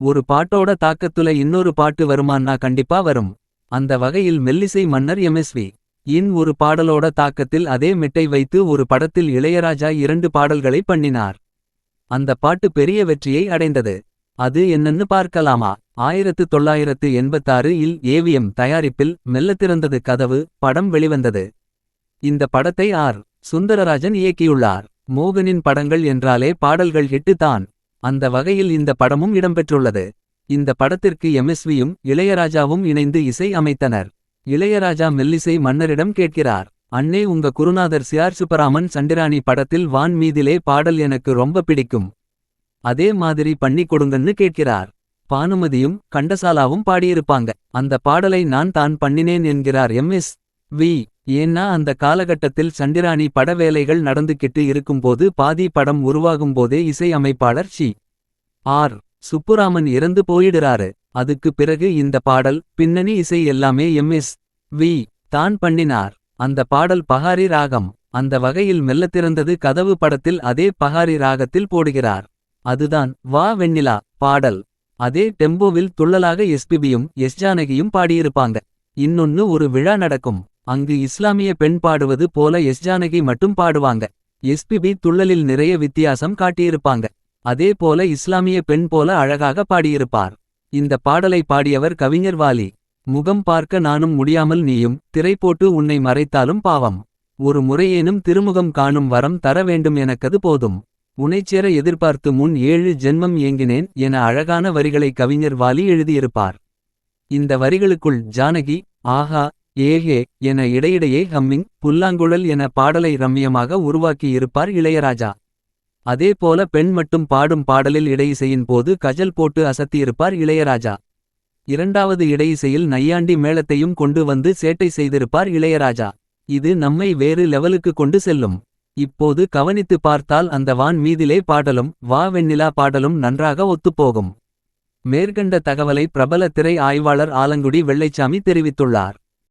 ஒரு பாட்டோட தாக்கத்துல இன்னொரு பாட்டு வருமான்னா கண்டிப்பா வரும். அந்த வகையில் மெல்லிசை மன்னர் எம்எஸ்வி இன் ஒரு பாடலோட தாக்கத்தில் அதே மெட்டை வைத்து ஒரு படத்தில் இளையராஜா இரண்டு பாடல்களை பண்ணினார். அந்த பாட்டு பெரிய வெற்றியை அடைந்தது. அது என்னன்னு பார்க்கலாமா? ஆயிரத்து தொள்ளாயிரத்து எண்பத்தாறு இல் ஏவிஎம் தயாரிப்பில் மெல்ல திறந்தது கதவு படம் வெளிவந்தது. இந்த படத்தை ஆர். சுந்தரராஜன் இயக்கியுள்ளார். மோகனின் படங்கள் என்றாலே பாடல்கள் ஹிட்டு தான். அந்த வகையில் இந்த படமும் இடம்பெற்றுள்ளது. இந்த படத்திற்கு எம்எஸ்வியும் இளையராஜாவும் இணைந்து இசை அமைத்தனர். இளையராஜா மெல்லிசை மன்னரிடம் கேட்கிறார் அண்ணே உங்க குருநாதர் சியார் சுப்பராமன் சண்டிராணி படத்தில் வான் மீதிலே பாடல் எனக்கு ரொம்ப பிடிக்கும். அதே மாதிரி பண்ணி கொடுங்கன்னு கேட்கிறார். பானுமதியும் கண்டசாலாவும் பாடியிருப்பாங்க. அந்த பாடலை நான் தான் பண்ணினேன் என்கிறார் எம்எஸ் வி. ஏன்னா அந்த காலகட்டத்தில் சண்டிராணி பட வேலைகள் நடந்துகிட்டு இருக்கும்போது பாதி படம் உருவாகும்போதே இசை அமைப்பாளர் சி ஆர். சுப்புராமன் இறந்து போயிடுறாரு. அதுக்கு பிறகு இந்த பாடல் பின்னணி இசை எல்லாமே எம். எஸ். வி. தான் பண்ணினார். அந்த பாடல் பஹாரி ராகம். அந்த வகையில் மெல்ல திறந்தது கதவு படத்தில் அதே பஹாரி ராகத்தில் போடுகிறார். அதுதான் வா வெண்ணிலா பாடல். அதே டெம்போவில் துள்ளலாக எஸ்பிபியும் எஸ். ஜானகியும் பாடியிருப்பாங்க. இன்னொன்னு ஒரு விழா நடக்கும். அங்கு இஸ்லாமிய பெண் பாடுவது போல எஸ் ஜானகி மட்டும் பாடுவாங்க. எஸ்பிபி துள்ளலில் நிறைய வித்தியாசம் காட்டியிருப்பாங்க. அதே போல இஸ்லாமிய பெண் போல அழகாக பாடியிருப்பார். இந்த பாடலை பாடியவர் கவிஞர் வாலி. முகம் பார்க்க நானும் முடியாமல் நீயும் திரை போட்டு உன்னை மறைத்தாலும் பாவம். ஒரு முறையேனும் திருமுகம் காணும் வரம் தர வேண்டும் எனக்கது போதும். உனைச்சேர எதிர்பார்த்து முன் ஏழு ஜென்மம் ஏங்கினேன் என அழகான வரிகளை கவிஞர் வாலி எழுதியிருப்பார். இந்த வரிகளுக்குள் ஜானகி ஆஹா ஏஹே என இடையிடையே ஹம்மிங் புல்லாங்குழல் என பாடலை ரம்மியமாக உருவாக்கியிருப்பார் இளையராஜா. அதேபோல பெண் மட்டும் பாடும் பாடலில் இடையிசையின் போது கஜல் போட்டு அசத்தியிருப்பார் இளையராஜா. இரண்டாவது இடையிசையில் நையாண்டி மேளத்தையும் கொண்டு வந்து சேட்டை செய்திருப்பார் இளையராஜா. இது நம்மை வேறு லெவலுக்கு கொண்டு செல்லும். இப்போது கவனித்து பார்த்தால் அந்த வான் மீதிலே பாடலும் வா வெண்ணிலா பாடலும் நன்றாக ஒத்துப்போகும். மேற்கண்ட தகவலை பிரபல திரை ஆய்வாளர் ஆலங்குடி வெள்ளைச்சாமி தெரிவித்துள்ளார்.